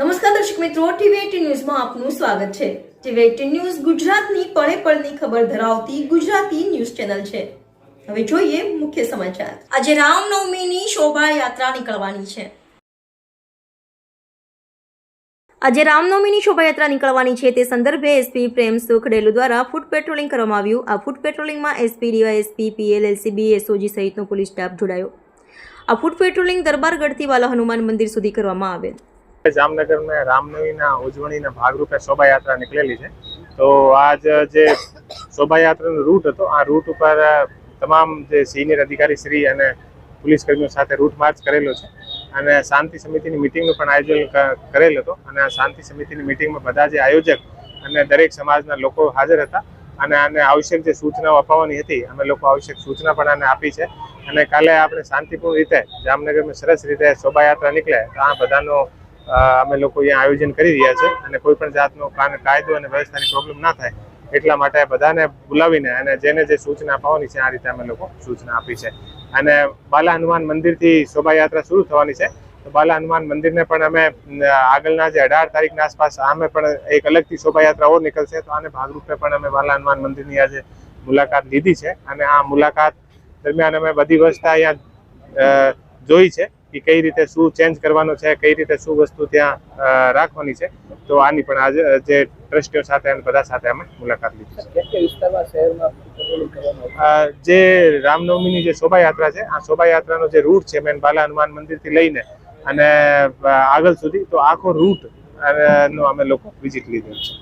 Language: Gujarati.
નમસ્કાર દર્શક મિત્રો, ટીવી ન્યૂઝમાં આપનું સ્વાગત છે. ટીવી ન્યૂઝ ગુજરાતની પળે પળની ખબર ધરાવતી ગુજરાતી ન્યૂઝ ચેનલ છે. હવે જોઈએ મુખ્ય સમાચાર. આજે રામનવમીની શોભાયાત્રા નીકળવાની છે. આજે રામનવમીની શોભાયાત્રા નીકળવાની છે. તે સંદર્ભે એસપી પ્રેમ સુખ ડેલુ દ્વારા ફૂટ પેટ્રોલિંગ કરવામાં આવ્યું. આ foot પેટ્રોલિંગમાં SP DYSP PL LCB SOG સહિતનો પોલીસ સ્ટાફ જોડાયો. આ ફૂટ પેટ્રોલિંગ દરબારગઢથી વાલા હનુમાન મંદિર સુધી કરવામાં આવેલ. જામનગર में રામનવમીના ઉજવણીના ભાગરૂપે શોભાયાત્રા નીકળેલી છે. તો આજ જે શોભાયાત્રાનો રૂટ હતો, આ રૂટ ઉપર તમામ જે સિનિયર અધિકારી શ્રી અને પોલીસ કર્મીઓ સાથે રૂટ માર્ચ કરેલો છે. અને શાંતિ સમિતિની મિટિંગનું પણ આયોજન કરેલ હતો. અને આ શાંતિ સમિતિની મિટિંગમાં બધા જે આયોજક અને દરેક સમાજના લોકો હાજર હતા. અને આને આવશ્યક જે સૂચનાઓ અપાવવાની હતી, અમે લોકો આવશ્યક સૂચના પણ આને આપી છે. અને કાલે આપણે શાંતિપૂર્ણ રીતે જામનગરમાં સરસ રીતે શોભાયાત્રા નીકળે, તો આ બધાનો અમે લોકો અહીંયા આયોજન કરી રહ્યા છે અને કોઈ પણ જાતનો કાયદો અને વ્યવસ્થાની પ્રોબ્લેમ ના થાય એટલા માટે બધાને બોલાવીને અને જેને જે સૂચના આપવાની છે આ રીતે અમે લોકો સૂચના આપી છે. અને બાલા હનુમાન મંદિરથી શોભાયાત્રા શરૂ થવાની છે. તો બાલા હનુમાન મંદિરને પણ અમે આગળના જે અઢાર તારીખના આસપાસ આમે પણ એક અલગથી શોભાયાત્રાઓ નીકળશે. તો આને ભાગરૂપે પણ અમે બાલા હનુમાન મંદિરની આજે મુલાકાત લીધી છે. અને આ મુલાકાત દરમિયાન અમે બધી વ્યવસ્થા અહીંયા જોઈ છે. કે કઈ રીતે શું ચેન્જ કરવાનો છે કઈ રીતે શું વસ્તુ ત્યાં રાખવાની છે તો આની પણ આજે જે ટ્રસ્ટીઓ સાથે અને બધા સાથે અમે મુલાકાત લીધી જે રામનવમીની જે શોભાયાત્રા છે આ શોભાયાત્રાનો જે રૂટ છે મેન બાલા હનુમાન મંદિરથી લઈને અને આગળ સુધી તો આખો રૂટ નો અમે લોકો વિઝિટ લીધેલ છે.